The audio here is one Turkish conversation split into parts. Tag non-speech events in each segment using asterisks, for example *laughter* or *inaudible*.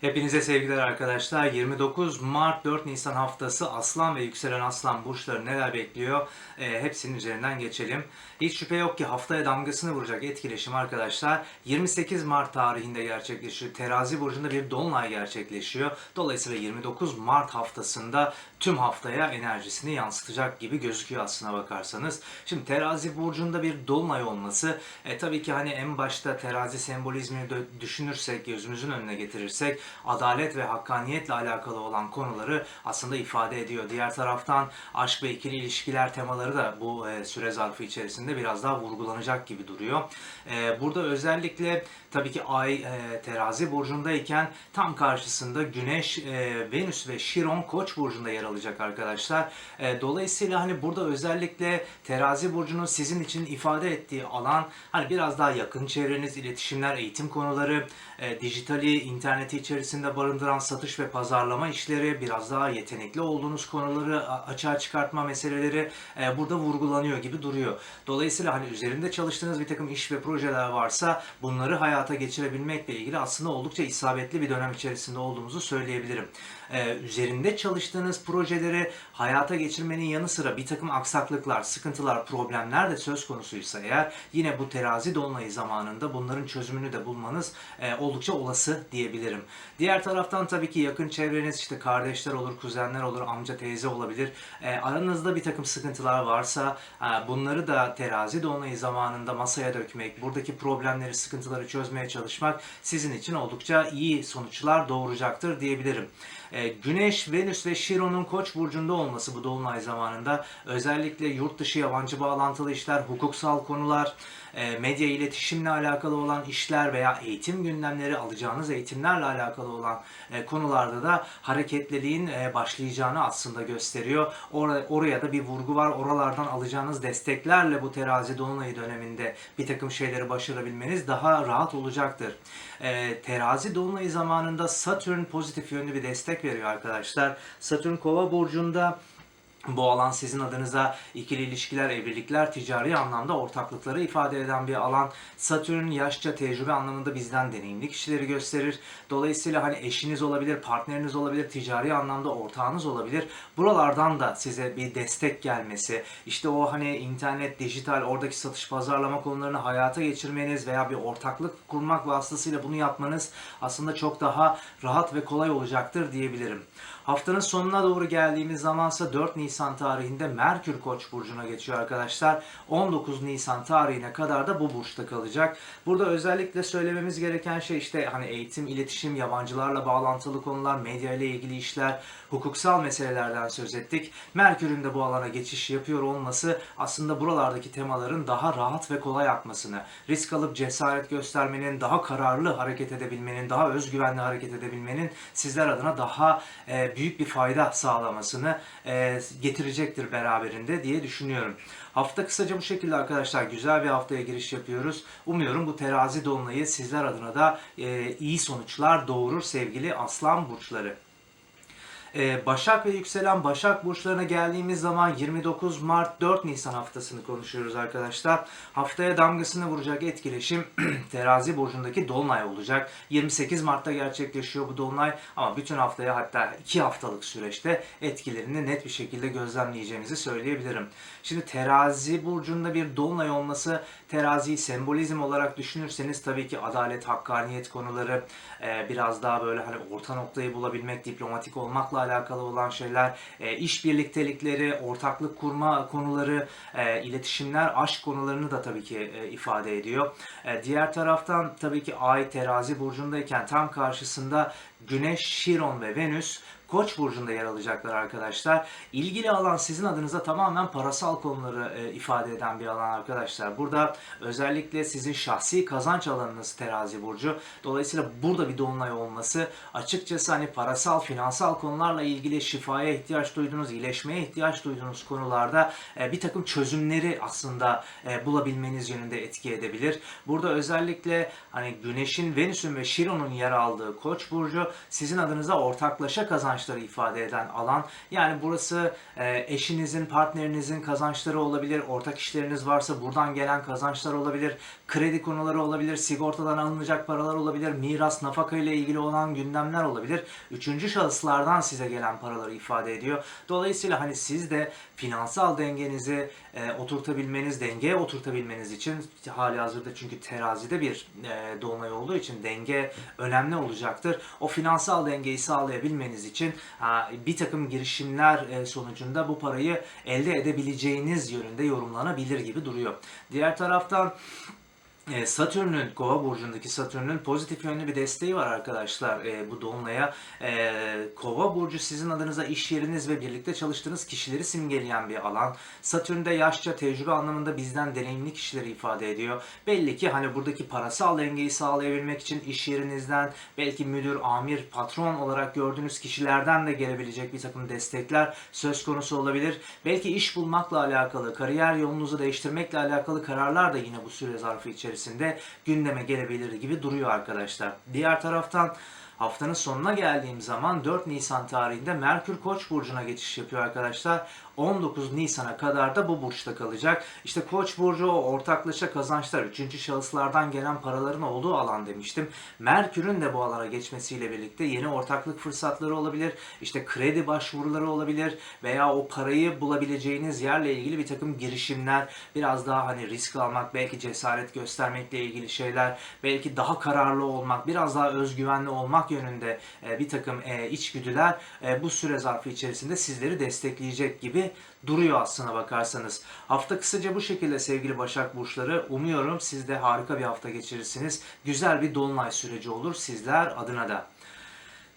Hepinize sevgiler arkadaşlar. 29 Mart 4 Nisan haftası Aslan ve yükselen Aslan burçları neler bekliyor? Ee, hepsinin üzerinden geçelim. Hiç şüphe yok ki haftaya damgasını vuracak etkileşim arkadaşlar 28 Mart tarihinde gerçekleşiyor. Terazi burcunda bir dolunay gerçekleşiyor. Dolayısıyla 29 Mart haftasında tüm haftaya enerjisini yansıtacak gibi gözüküyor aslına bakarsanız. Şimdi terazi burcunda bir dolunay olması e, tabii ki hani en başta terazi sembolizmini düşünürsek, gözümüzün önüne getirirsek adalet ve hakkaniyetle alakalı olan konuları aslında ifade ediyor. Diğer taraftan aşk ve ikili ilişkiler temaları da bu e, süre zarfı içerisinde biraz daha vurgulanacak gibi duruyor. E, burada özellikle tabii ki ay e, terazi burcundayken tam karşısında güneş, e, venüs ve şiron koç burcunda yer alacak arkadaşlar. E, dolayısıyla hani burada özellikle terazi burcunun sizin için ifade ettiği alan hani biraz daha yakın çevreniz, iletişimler, eğitim konuları, e, dijitali, interneti içerisinde barındıran satış ve pazarlama işleri, biraz daha yetenekli olduğunuz konuları açığa çıkartma meseleleri e, burada vurgulanıyor gibi duruyor. Dolayısıyla hani üzerinde çalıştığınız bir takım iş ve projeler varsa bunları hayata geçirebilmekle ilgili aslında oldukça isabetli bir dönem içerisinde olduğumuzu söyleyebilirim. Ee, üzerinde çalıştığınız projeleri hayata geçirmenin yanı sıra bir takım aksaklıklar, sıkıntılar, problemler de söz konusuysa eğer yine bu terazi dolunayı zamanında bunların çözümünü de bulmanız e, oldukça olası diyebilirim. Diğer taraftan tabii ki yakın çevreniz işte kardeşler olur, kuzenler olur, amca teyze olabilir. E, aranızda bir takım sıkıntılar varsa e, bunları da terazi dolunayı zamanında masaya dökmek, buradaki problemleri, sıkıntıları çözmeye çalışmak sizin için oldukça iyi sonuçlar doğuracaktır diyebilirim. E, Güneş, Venüs ve Şiron'un Koç burcunda olması bu dolunay zamanında. Özellikle yurt dışı yabancı bağlantılı işler, hukuksal konular, medya iletişimle alakalı olan işler veya eğitim gündemleri alacağınız eğitimlerle alakalı olan e, konularda da hareketliliğin e, başlayacağını aslında gösteriyor. Or- oraya da bir vurgu var. Oralardan alacağınız desteklerle bu terazi dolunayı döneminde bir takım şeyleri başarabilmeniz daha rahat olacaktır. E, terazi dolunayı zamanında Satürn pozitif yönlü bir destek veriyor arkadaşlar. Satürn kova burcunda bu alan sizin adınıza ikili ilişkiler, evlilikler, ticari anlamda ortaklıkları ifade eden bir alan. Satürn yaşça tecrübe anlamında bizden deneyimli kişileri gösterir. Dolayısıyla hani eşiniz olabilir, partneriniz olabilir, ticari anlamda ortağınız olabilir. Buralardan da size bir destek gelmesi, işte o hani internet, dijital, oradaki satış pazarlama konularını hayata geçirmeniz veya bir ortaklık kurmak vasıtasıyla bunu yapmanız aslında çok daha rahat ve kolay olacaktır diyebilirim. Haftanın sonuna doğru geldiğimiz zamansa 4 Nisan tarihinde Merkür Koç burcuna geçiyor arkadaşlar. 19 Nisan tarihine kadar da bu burçta kalacak. Burada özellikle söylememiz gereken şey işte hani eğitim, iletişim, yabancılarla bağlantılı konular, medya ile ilgili işler, hukuksal meselelerden söz ettik. Merkür'ün de bu alana geçiş yapıyor olması aslında buralardaki temaların daha rahat ve kolay akmasını, risk alıp cesaret göstermenin, daha kararlı hareket edebilmenin, daha özgüvenli hareket edebilmenin sizler adına daha e, büyük bir fayda sağlamasını e, getirecektir beraberinde diye düşünüyorum. Hafta kısaca bu şekilde arkadaşlar güzel bir haftaya giriş yapıyoruz. Umuyorum bu terazi dolunayı sizler adına da e, iyi sonuçlar doğurur sevgili aslan burçları. Ee, Başak ve yükselen Başak burçlarına geldiğimiz zaman 29 Mart 4 Nisan haftasını konuşuyoruz arkadaşlar. Haftaya damgasını vuracak etkileşim *clears throat* Terazi burcundaki dolunay olacak. 28 Mart'ta gerçekleşiyor bu dolunay ama bütün haftaya hatta 2 haftalık süreçte etkilerini net bir şekilde gözlemleyeceğimizi söyleyebilirim. Şimdi Terazi burcunda bir dolunay olması teraziyi sembolizm olarak düşünürseniz tabii ki adalet, hakkaniyet konuları e, biraz daha böyle hani orta noktayı bulabilmek, diplomatik olmakla alakalı olan şeyler, e, iş birliktelikleri, ortaklık kurma konuları, e, iletişimler, aşk konularını da tabii ki e, ifade ediyor. E, diğer taraftan tabii ki Ay terazi burcundayken tam karşısında Güneş, Şiron ve Venüs Koç burcunda yer alacaklar arkadaşlar. İlgili alan sizin adınıza tamamen parasal konuları e, ifade eden bir alan arkadaşlar. Burada özellikle sizin şahsi kazanç alanınız terazi burcu. Dolayısıyla burada bir dolunay olması açıkçası hani parasal, finansal konularla ilgili şifaya ihtiyaç duyduğunuz, iyileşmeye ihtiyaç duyduğunuz konularda e, bir takım çözümleri aslında e, bulabilmeniz yönünde etki edebilir. Burada özellikle hani Güneş'in, Venüs'ün ve Şiron'un yer aldığı Koç burcu sizin adınıza ortaklaşa kazanç kazançları ifade eden alan. Yani burası e, eşinizin, partnerinizin kazançları olabilir, ortak işleriniz varsa buradan gelen kazançlar olabilir, kredi konuları olabilir, sigortadan alınacak paralar olabilir, miras, nafaka ile ilgili olan gündemler olabilir. Üçüncü şahıslardan size gelen paraları ifade ediyor. Dolayısıyla hani siz de finansal dengenizi e, oturtabilmeniz, dengeye oturtabilmeniz için hali hazırda çünkü terazide bir e, dolunay olduğu için denge önemli olacaktır. O finansal dengeyi sağlayabilmeniz için ha, bir takım girişimler e, sonucunda bu parayı elde edebileceğiniz yönünde yorumlanabilir gibi duruyor. Diğer taraftan e, Satürn'ün, Kova burcundaki Satürn'ün pozitif yönlü bir desteği var arkadaşlar e, bu dolunaya. E, Kova burcu sizin adınıza iş yeriniz ve birlikte çalıştığınız kişileri simgeleyen bir alan. Satürn de yaşça tecrübe anlamında bizden deneyimli kişileri ifade ediyor. Belli ki hani buradaki parasal dengeyi sağlayabilmek için iş yerinizden belki müdür, amir, patron olarak gördüğünüz kişilerden de gelebilecek bir takım destekler söz konusu olabilir. Belki iş bulmakla alakalı, kariyer yolunuzu değiştirmekle alakalı kararlar da yine bu süre zarfı içerisinde gündeme gelebilir gibi duruyor arkadaşlar. Diğer taraftan haftanın sonuna geldiğim zaman 4 Nisan tarihinde Merkür Koç burcuna geçiş yapıyor arkadaşlar. 19 Nisan'a kadar da bu burçta kalacak. İşte Koç burcu ortaklaşa kazançlar, üçüncü şahıslardan gelen paraların olduğu alan demiştim. Merkür'ün de bu alana geçmesiyle birlikte yeni ortaklık fırsatları olabilir. İşte kredi başvuruları olabilir veya o parayı bulabileceğiniz yerle ilgili bir takım girişimler, biraz daha hani risk almak, belki cesaret göstermekle ilgili şeyler, belki daha kararlı olmak, biraz daha özgüvenli olmak yönünde e, bir takım e, içgüdüler e, bu süre zarfı içerisinde sizleri destekleyecek gibi duruyor aslına bakarsanız. Hafta kısaca bu şekilde sevgili Başak Burçları. Umuyorum siz de harika bir hafta geçirirsiniz. Güzel bir dolunay süreci olur sizler adına da.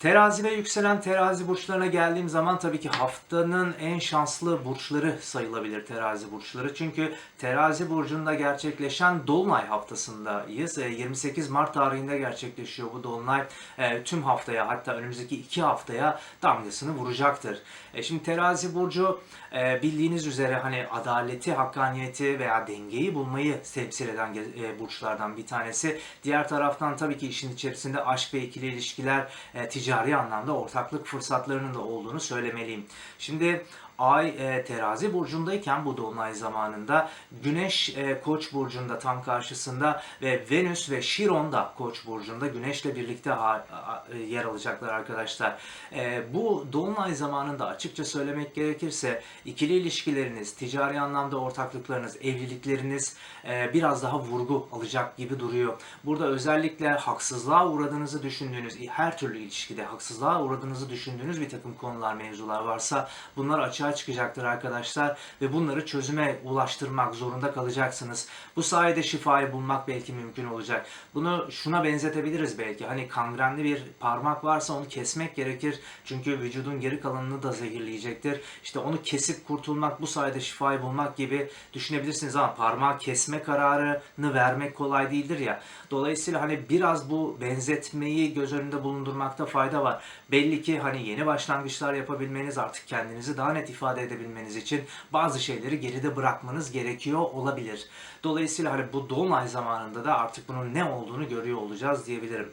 Terazi ve yükselen terazi burçlarına geldiğim zaman tabii ki haftanın en şanslı burçları sayılabilir terazi burçları. Çünkü terazi burcunda gerçekleşen dolunay haftasındayız. E, 28 Mart tarihinde gerçekleşiyor bu dolunay. E, Tüm haftaya hatta önümüzdeki iki haftaya damgasını vuracaktır. E, Şimdi terazi burcu e, bildiğiniz üzere hani adaleti, hakkaniyeti veya dengeyi bulmayı temsil eden e, burçlardan bir tanesi. Diğer taraftan tabii ki işin içerisinde aşk ve ikili ilişkiler, e, ticari anlamda ortaklık fırsatlarının da olduğunu söylemeliyim. Şimdi Ay e, terazi burcundayken bu dolunay zamanında Güneş e, Koç burcunda tam karşısında ve Venüs ve Şiron da Koç burcunda Güneş'le birlikte ha- a- e, yer alacaklar arkadaşlar. E, bu dolunay zamanında açıkça söylemek gerekirse ikili ilişkileriniz, ticari anlamda ortaklıklarınız, evlilikleriniz e, biraz daha vurgu alacak gibi duruyor. Burada özellikle haksızlığa uğradığınızı düşündüğünüz, her türlü ilişkide haksızlığa uğradığınızı düşündüğünüz bir takım konular, mevzular varsa bunlar açığa çıkacaktır arkadaşlar ve bunları çözüme ulaştırmak zorunda kalacaksınız. Bu sayede şifayı bulmak belki mümkün olacak. Bunu şuna benzetebiliriz belki. Hani kangrenli bir parmak varsa onu kesmek gerekir. Çünkü vücudun geri kalanını da zehirleyecektir. İşte onu kesip kurtulmak, bu sayede şifayı bulmak gibi düşünebilirsiniz ama parmağı kesme kararını vermek kolay değildir ya. Dolayısıyla hani biraz bu benzetmeyi göz önünde bulundurmakta fayda var. Belli ki hani yeni başlangıçlar yapabilmeniz artık kendinizi daha net ifade edebilmeniz için bazı şeyleri geride bırakmanız gerekiyor olabilir. Dolayısıyla hani bu dolunay zamanında da artık bunun ne olduğunu görüyor olacağız diyebilirim.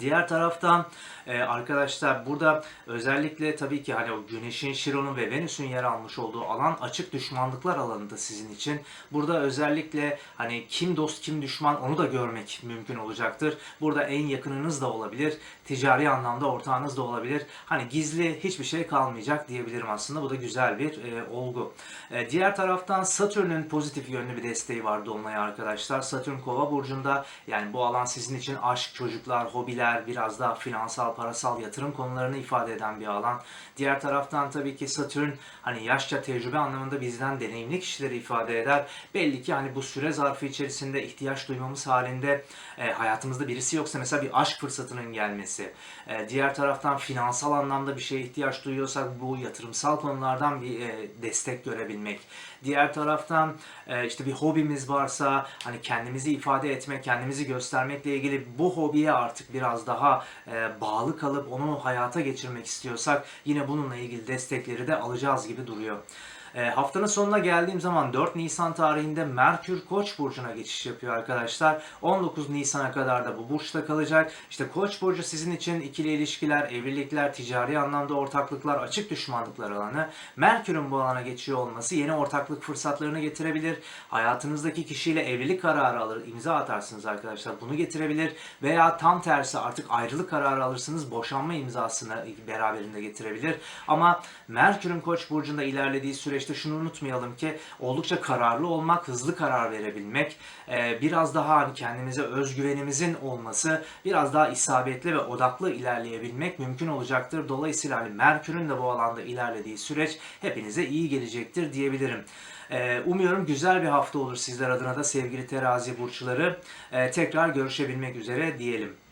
Diğer taraftan e, arkadaşlar burada özellikle tabii ki hani o Güneş'in, Şiron'un ve Venüs'ün yer almış olduğu alan açık düşmanlıklar alanında sizin için. Burada özellikle hani kim dost kim düşman onu da görmek mümkün olacaktır. Burada en yakınınız da olabilir. Ticari anlamda ortağınız da olabilir. Hani gizli hiçbir şey kalmayacak diyebilirim aslında. Bu da güzel bir e, olgu. E, diğer taraftan Satürn'ün pozitif yönlü bir desteği var Dolunay'a arkadaşlar. Satürn Kova burcunda yani bu alan sizin için aşk, çocuklar, hobiler, biraz daha finansal, parasal yatırım konularını ifade eden bir alan. Diğer taraftan tabii ki Satürn hani yaşça tecrübe anlamında bizden deneyimli kişileri ifade eder. Belli ki hani bu süre zarfı içerisinde ihtiyaç duymamız halinde e, hayatımızda birisi yoksa mesela bir aşk fırsatının gelmesi. E, diğer taraftan finansal anlamda bir şeye ihtiyaç duyuyorsak bu yatırımsal konulardan bir e, destek görebilmek. Diğer taraftan e, işte bir hobimiz varsa hani kendimizi ifade etmek, kendimizi göstermekle ilgili bu hobiye artık biraz daha e, bağlı kalıp onu hayata geçirmek istiyorsak yine bununla ilgili destekleri de alacağız gibi duruyor. E, haftanın sonuna geldiğim zaman 4 Nisan tarihinde Merkür Koç burcuna geçiş yapıyor arkadaşlar. 19 Nisan'a kadar da bu burçta kalacak. İşte Koç burcu sizin için ikili ilişkiler, evlilikler, ticari anlamda ortaklıklar, açık düşmanlıklar alanı. Merkür'ün bu alana geçiyor olması yeni ortaklık fırsatlarını getirebilir. Hayatınızdaki kişiyle evlilik kararı alır, imza atarsınız arkadaşlar. Bunu getirebilir veya tam tersi artık ayrılık kararı alırsınız, boşanma imzasını beraberinde getirebilir. Ama Merkür'ün Koç burcunda ilerlediği süreçte şunu unutmayalım ki oldukça kararlı olmak, hızlı karar verebilmek, e, biraz daha hani kendimize özgüvenimizin olması, biraz daha isabetli ve odaklı ilerleyebilmek mümkün olacaktır. Dolayısıyla hani Merkür'ün de bu alanda ilerlediği süreç hepinize iyi gelecektir diyebilirim. Ee, Umuyorum güzel bir hafta olur sizler adına da sevgili terazi burçları. Ee, Tekrar görüşebilmek üzere diyelim.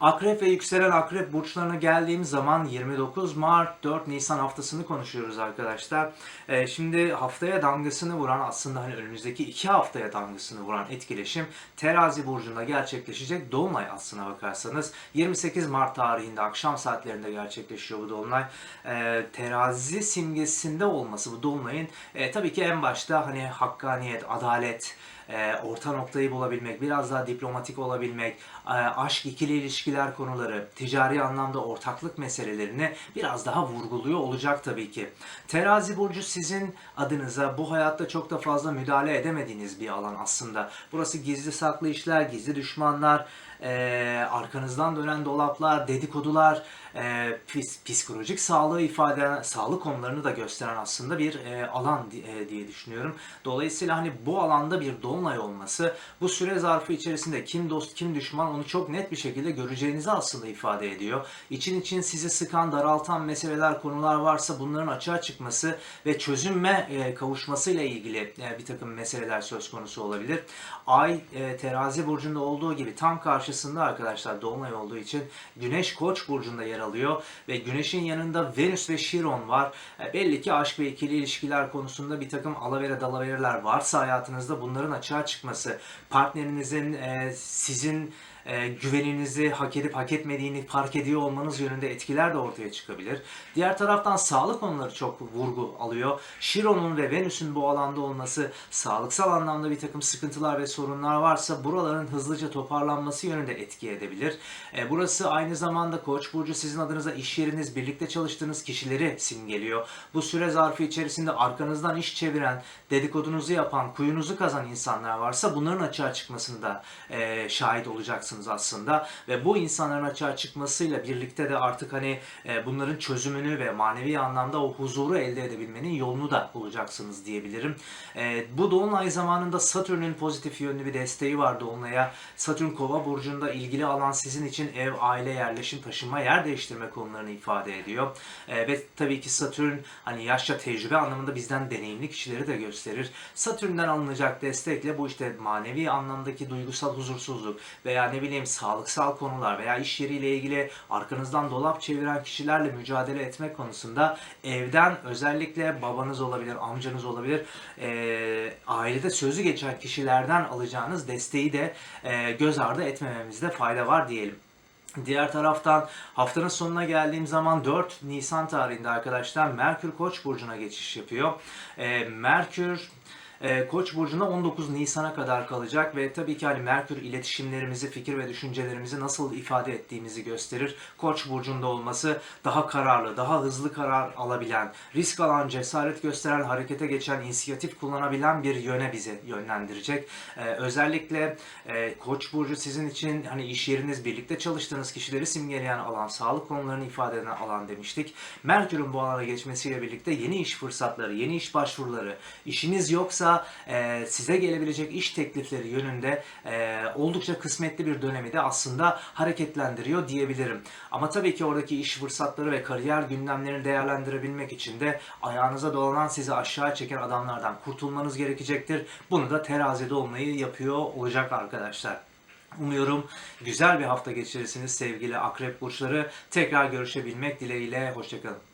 Akrep ve yükselen akrep burçlarına geldiğim zaman 29 Mart 4 Nisan haftasını konuşuyoruz arkadaşlar. Ee, şimdi haftaya damgasını vuran aslında hani önümüzdeki iki haftaya damgasını vuran etkileşim terazi burcunda gerçekleşecek dolunay aslına bakarsanız 28 Mart tarihinde akşam saatlerinde gerçekleşiyor bu dolunay. Ee, terazi simgesinde olması bu dolunayın e, tabii ki en başta hani hakkaniyet, adalet, e, orta noktayı bulabilmek, biraz daha diplomatik olabilmek, e, aşk, ikili ilişkiler konuları, ticari anlamda ortaklık meselelerini biraz daha vurguluyor olacak tabii ki. Terazi burcu sizin adınıza bu hayatta çok da fazla müdahale edemediğiniz bir alan aslında. Burası gizli saklı işler, gizli düşmanlar, e, arkanızdan dönen dolaplar, dedikodular, e, psikolojik sağlığı ifade eden, sağlık konularını da gösteren aslında bir alan di- diye düşünüyorum. Dolayısıyla hani bu alanda bir dolunay olması bu süre zarfı içerisinde kim dost kim düşman onu çok net bir şekilde göreceğinizi aslında ifade ediyor. İçin için sizi sıkan, daraltan meseleler, konular varsa bunların açığa çıkması ve çözümme e, kavuşmasıyla ilgili e, bir takım meseleler söz konusu olabilir. Ay e, terazi burcunda olduğu gibi tam karşısında arkadaşlar dolunay olduğu için Güneş Koç burcunda yer alıyor ve Güneş'in yanında Venüs ve Şiron var. E, belli ki aşk ve ikili ilişkiler konusunda bir takım alavere dalavereler varsa hayatınızda bunların açığa çıkması, partnerinizin e, sizin e, güveninizi hak edip hak etmediğini fark ediyor olmanız yönünde etkiler de ortaya çıkabilir. Diğer taraftan sağlık konuları çok vurgu alıyor. Şiron'un ve Venüs'ün bu alanda olması, sağlıksal anlamda bir takım sıkıntılar ve sorunlar varsa buraların hızlıca toparlanması yönünde etki edebilir. E, burası aynı zamanda Koç burcu sizin adınıza iş yeriniz, birlikte çalıştığınız kişileri simgeliyor. Bu süre zarfı içerisinde arkanızdan iş çeviren, dedikodunuzu yapan, kuyunuzu kazan insanlar varsa bunların açığa çıkmasını da e, şahit olacaksınız aslında ve bu insanların açığa çıkmasıyla birlikte de artık hani e, bunların çözümünü ve manevi anlamda o huzuru elde edebilmenin yolunu da bulacaksınız diyebilirim. E, bu dolunay zamanında Satürn'ün pozitif yönlü bir desteği var dolunaya. Satürn Kova burcunda ilgili alan sizin için ev, aile, yerleşim, taşınma, yer değiştirme konularını ifade ediyor. E, ve tabii ki Satürn hani yaşça tecrübe anlamında bizden deneyimli kişileri de gösterir. Satürn'den alınacak destekle bu işte manevi anlamdaki duygusal huzursuzluk veya ne bileyim sağlıksal konular veya iş yeriyle ilgili arkanızdan dolap çeviren kişilerle mücadele etmek konusunda evden özellikle babanız olabilir, amcanız olabilir, e, ailede sözü geçen kişilerden alacağınız desteği de e, göz ardı etmememizde fayda var diyelim. Diğer taraftan haftanın sonuna geldiğim zaman 4 Nisan tarihinde arkadaşlar Merkür Koç burcuna geçiş yapıyor. Ee, Merkür e, Koç burcunda 19 Nisan'a kadar kalacak ve tabii ki hani Merkür iletişimlerimizi, fikir ve düşüncelerimizi nasıl ifade ettiğimizi gösterir. Koç burcunda olması daha kararlı, daha hızlı karar alabilen, risk alan, cesaret gösteren, harekete geçen, inisiyatif kullanabilen bir yöne bizi yönlendirecek. Ee, özellikle e, Koç burcu sizin için hani iş yeriniz, birlikte çalıştığınız kişileri simgeleyen alan, sağlık konularını ifade eden alan demiştik. Merkür'ün bu alana geçmesiyle birlikte yeni iş fırsatları, yeni iş başvuruları, işiniz yoksa e, size gelebilecek iş teklifleri yönünde e, oldukça kısmetli bir dönemi de aslında hareketlendiriyor diyebilirim. Ama tabii ki oradaki iş fırsatları ve kariyer gündemlerini değerlendirebilmek için de ayağınıza dolanan sizi aşağı çeken adamlardan kurtulmanız gerekecektir. Bunu da terazide olmayı yapıyor olacak arkadaşlar. Umuyorum güzel bir hafta geçirirsiniz sevgili akrep burçları. Tekrar görüşebilmek dileğiyle. Hoşçakalın.